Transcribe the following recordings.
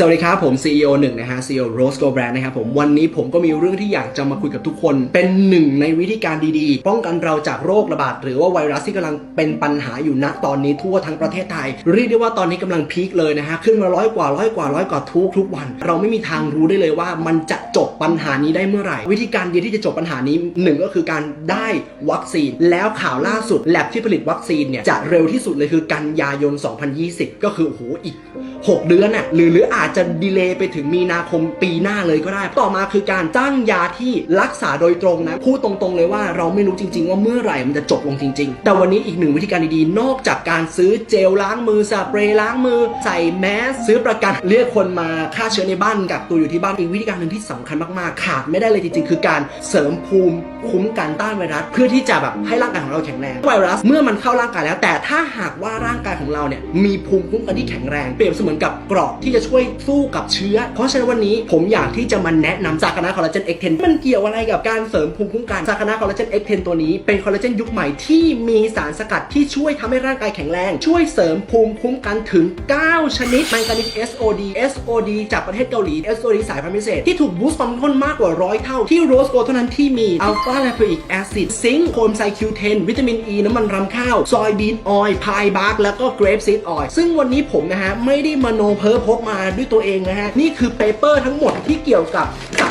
สวัสดีครับผม CEO หนึ่งนะฮะ CEO Rose Go Brand นะครับผมวันนี้ผมก็มีเรื่องที่อยากจะมาคุยกับทุกคน เป็นหนึ่งในวิธีการดีๆ ป้องกันเราจากโรคระบาด หรือว่าไวรัสที่กำลังเป็นปัญหาอยู่ณตอนนี้ทั่วทั้งประเทศไทย เรียกได้ว่าตอนนี้กำลังพีคเลยนะฮะขึ้นมาร้อยกว่าร้อยกว่าร้อยกว่าทุกทุกวัน เราไม่มีทางรู้ได้เลยว่ามันจะจบปัญหานี้ได้เมื่อไหร่ วิธีการเดียวที่จะจบปัญหานี้หนึ่งก็คือการได้วัคซีน แล้วข่าวล่าสุดแลบที่ผลิตวัคซีนเนี่ยจะเร็วที่สุดเลยคือกันยายน 2020 ก็คือโอ้โหอีก6 เดือนน่ะหรือหรืออาจจะดีเลย์ไปถึงมีนาคมปีหน้าเลยก็ได้ ต่อมาคือการตั้งยาที่รักษาโดยตรงนะพูดตรงๆเลยว่าเราไม่รู้จริง ๆ ว่าเมื่อไหร่มันจะจบลงจริง ๆ แต่วันนี้อีกหนึ่งวิธีการดีๆ นอกจากการซื้อเจลล้างมือสเปรย์ล้างมือ ใส่แมสซื้อประกันเรียกคนมาฆ่าเชื้อในบ้านกักตัวอยู่ที่บ้านอีกวิธีการหนึ่งที่สำคัญมากๆขาดไม่ได้เลยจริงๆ คือการเสริมภูมิคุ้มกันต้านไวรัส เพื่อที่จะแบบให้ร่างกายของเราแข็งแรงไวรัสเมื่อมันเข้าร่างกายแล้ว แต่ถ้าหากว่าร่างกายของเราเนี่ยมีภูมิคุ้มกันที่แข็งแรงเปรียบเสมือนเหมือนกับกราะที่จะช่วยสู้กับเชื้อ เพราะฉะนั้นวันนี้ผมอยากที่จะมาแนะนำซากานาคอลลาเจน X10 มันเกี่ยวอะไรกับการเสริมภูมิคุ้มกันซากานาคอลลาเจน X10 ตัวนี้เป็นคอลลาเจนยุคใหม่ที่มีสารสกัดที่ช่วยทำให้ร่างกายแข็งแรง ช่วยเสริมภูมิคุ้มกันถึง 9 ชนิดแมงกานิส SOD SOD จากประเทศเกาหลี SOD สายพันธุ์พิเศษ ที่ถูกบูสต์ความเข้มข้นมากกว่าร้อยเท่าที่โรสโกเท่านั้นที่มีอัลฟาไลโพอิกแอซิดซิงค์โคมไซคิวเทนวิตามินอีน้ำมันรำข้าว ซอยบีนออยล์พายบาร์กแล้วก็เกรปซีดออยล์ซึ่งวันนี้ผมนะฮะไม่ได้มโนเพ้อพกมาด้วยตัวเองนะฮะ นี่คือเปเปอร์ทั้งหมดที่เกี่ยวกับ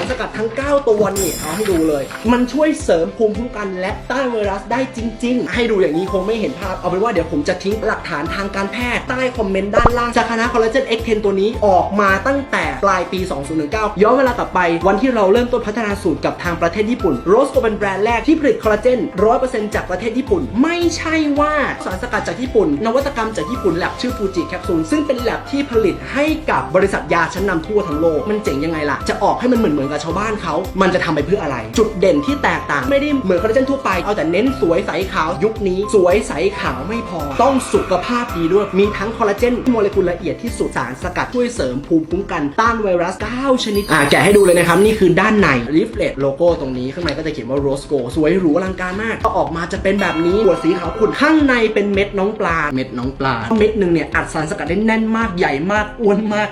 สกัดทั้ง 9 ตัวนี่เอาให้ดูเลย มันช่วยเสริมภูมิคุ้มกันและต้านไวรัสได้จริง ๆ ให้ดูอย่างนี้คงไม่เห็นภาพ เอาเป็นว่าเดี๋ยวผมจะทิ้งหลักฐานทางการแพทย์ใต้คอมเมนต์ด้านล่างจากคณะคอลลาเจน X10 ตัวนี้ออกมาตั้งแต่ปลายปี 2019 ย้อนเวลากลับไป วันที่เราเริ่มต้นพัฒนาสูตรกับทางประเทศญี่ปุ่นโรสโกเป็นแบรนด์แรกที่ผลิตคอลลาเจน100%จากประเทศญี่ปุ่น ไม่ใช่ว่าสารสกัดจากญี่ปุ่น นวัตกรรมจากญี่ปุ่นแลบชื่อฟูจิแคปซูลซึ่งเป็นแลบที่ผลิตให้กับบริษัทยาชั้นนำทั่วทั้งโลกมันเจ๋งยังไงล่ะจะออกให้มันเหมือนเหมือนกับชาวบ้านเขา มันจะทำไปเพื่ออะไร จุดเด่นที่แตกต่างไม่ได้เหมือนคอลลาเจนทั่วไป เอาแต่เน้นสวยใสขาวยุคนี้สวยใสขาวไม่พอ ต้องสุขภาพดีด้วย มีทั้งคอลลาเจนโมเลกุลละเอียดที่สุดสารสกัดช่วยเสริมภูมิคุ้มกันต้านไวรัส 9 ชนิด อ่าแกะให้ดูเลยนะครับ นี่คือด้านในลิฟเลตโลโก้ตรงนี้ข้างในก็จะเขียนว่า Rose Go สวยหรูอลังการมาก ก็ออกมาจะเป็นแบบนี้หัวสีขาวขุ่นข้างในเป็นเม็ดน้องปลาเม็ดน้องปลาเม็ดหนึ่งเนี่ยอัดสารสกัดได้แน่นมากใหญ่มากอ้วนมาก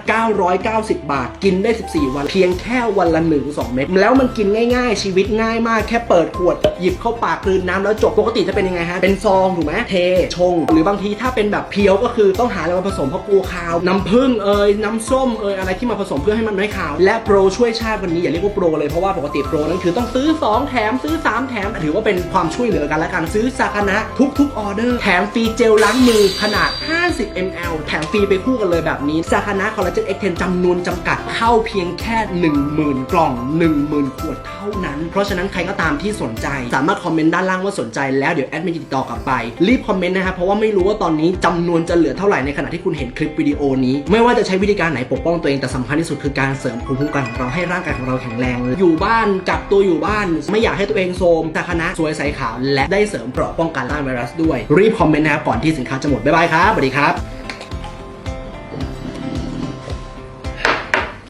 990 บาท กินได้ 14 วันเพียงแค่วันละ1-2เม็ดแล้วมันกินง่ายๆ ชีวิตง่ายมากแค่เปิดขวดหยิบเข้าปากกลืนน้ำแล้วจบปกติจะเป็นยังไงฮะเป็นซองถูกไหมเทชง หรือบางทีถ้าเป็นแบบเพียวก็คือต้องหาอะไรมาผสมเพราะกลัวคาว น้ำผึ้งเอยน้ำส้มเอยอะไรที่มาผสมเพื่อให้มันไม่คาว และโปรช่วยชาติวันนี้อย่าเรียกว่าโปรเลยเพราะว่าปกติโปรนั้นคือต้องซื้อ 2 แถมซื้อ 3 แถม ถือว่าเป็นความช่วยเหลือกันและกันซื้อซากานะทุกๆออเดอร์แถมฟรีเจลล้างมือขนาด 50 ml แถมฟรีไปคู่กันเลยแบบนี้ซากานะคอลลาเจน X10 จำนวนจำกัดเข้าเพียงแค่ 10,000 กล่อง10,000 ขวดเท่านั้น เพราะฉะนั้นใครก็ตามที่สนใจ สามารถคอมเมนต์ด้านล่างว่าสนใจแล้วเดี๋ยวแอดมินจะติดต่อกลับไป รีบคอมเมนต์นะครับเพราะว่าไม่รู้ว่าตอนนี้จำนวนจะเหลือเท่าไหร่ในขณะที่คุณเห็นคลิปวิดีโอนี้ ไม่ว่าจะใช้วิธีการไหนปกป้องตัวเองแต่สำคัญที่สุดคือการเสริมภูมิคุ้มกันของเราให้ร่างกายของเราแข็งแรง อยู่บ้านกักตัวอยู่บ้าน ไม่อยากให้ตัวเองโทรมแต่คณะสวยใสขาวและได้เสริมเปราะป้องกันต้านไวรัสด้วยรีบคอมเมนต์นะครับก่อนที่สินค้าจะหมดบ๊ายบายครับสวัสดีครับ